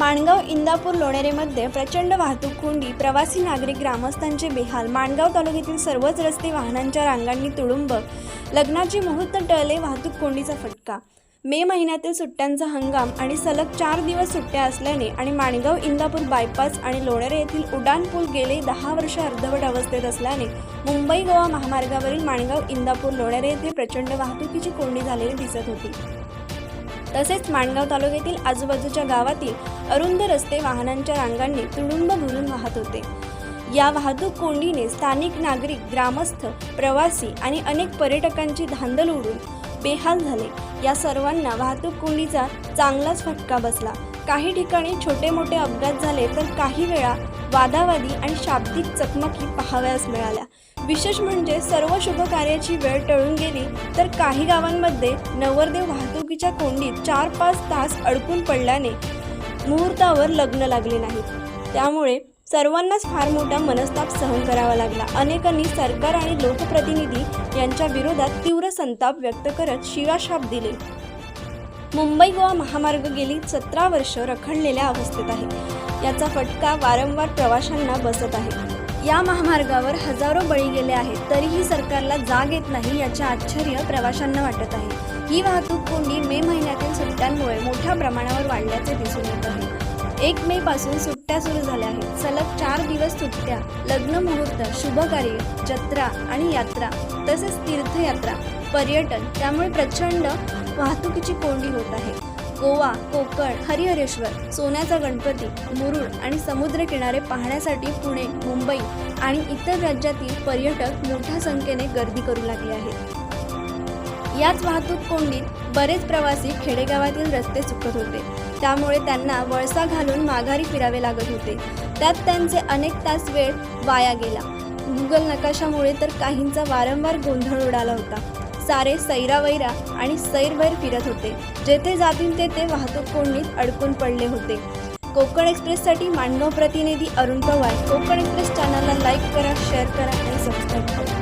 माणगाव इंदापूर लोणेरेमध्ये प्रचंड वाहतूक कोंडी प्रवासी नागरिक ग्रामस्थांचे बेहाल माणगाव तालुक्यातील सर्वच रस्ते वाहनांच्या रांगांनी तुडुंब लग्नाचे मुहूर्त टळले वाहतूक कोंडीचा फटका. मे महिन्यातील सुट्ट्यांचा हंगाम आणि सलग चार दिवस सुट्ट्या असल्याने आणि माणगाव इंदापूर बायपास आणि लोणेरे येथील उड्डाण पूल गेले दहा वर्ष अर्धवट अवस्थेत असल्याने मुंबई गोवा महामार्गावरील माणगाव इंदापूर लोणेरे येथे प्रचंड वाहतुकीची कोंडी झालेली दिसत होती. तसेच माणगाव तालुक्यातील आजूबाजूच्या गावातील अरुंद रस्ते वाहनांच्या रांगांनी तुडुंब भरून वाहत होते. या वाहतूक कोंडीने स्थानिक नागरिक ग्रामस्थ प्रवासी आणि अनेक पर्यटकांची धांदल उडून बेहाल झाले. या सर्वांना वाहतूक कोंडीचा चांगलाच फटका बसला. काही ठिकाणी छोटे मोठे अपघात झाले तर काही वेळा वादावादी आणि शाब्दिक चकमकी पाहावयास मिळाल्या. विशेष म्हणजे सर्व शुभ कार्याची वेळ टळून गेली तर काही गावांमध्ये नवरदेव वाहतुकीच्या कोंडीत चार पाच तास अडकून पडल्याने मुहूर्तावर लग्न लागले नाहीत त्यामुळे सर्वांनाच फार मोठा मनस्ताप सहन करावा लागला. अनेकांनी सरकार आणि लोकप्रतिनिधी यांच्या विरोधात तीव्र संताप व्यक्त करत शिवाशाप दिले. मुंबई गोवा महामार्ग गेली सतरा वर्ष रखडलेल्या अवस्थेत आहे. याचा फटका वारंवार प्रवाशांना बसत आहे. या महामार्गावर हजारो बळी गेले आहेत तरीही सरकारला जाग येत नाही याचे आश्चर्य प्रवाशांना वाटत आहे. ही वाहतूक कोंडी मे महिन्यातील सुट्ट्यांमुळे मोठ्या प्रमाणावर वाढल्याचे दिसून येत आहे. एक मे पासून सुट्ट्या सुरू झाल्या आहेत. सलग चार दिवस सुट्ट्या लग्न मुहूर्त शुभकार्य जत्रा आणि यात्रा तसेच तीर्थयात्रा पर्यटन त्यामुळे प्रचंड वाहतुकीची कोंडी होत आहे. गोवा कोकण हरिहरेश्वर सोन्याचा गणपती मुरुड आणि समुद्रकिनारे पाहण्यासाठी पुणे मुंबई आणि इतर राज्यातील पर्यटक मोठ्या संख्येने गर्दी करू लागले आहेत. याच वाहतूक कोंडीत बरेच प्रवासी खेडेगावातील रस्ते चुकत होते. त्यामुळे त्यांना वळसा घालून माघारी फिरावे लागत होते. त्यात त्यांचे अनेक तास वेळ वाया गेला. गुगल नकाशामुळे तर काहींचा वारंवार गोंधळ उडाला होता. सारे सैरावैरा आणि सैरवैर फिरत होते. जेथे जातील तेथे वाहतूक कोंडीत अडकून पडले होते. कोकण एक्सप्रेससाठी मांडगाव प्रतिनिधी अरुण पवार. कोकण एक्सप्रेस चॅनलला लाईक करा शेअर करा आणि सबस्क्राईब करा.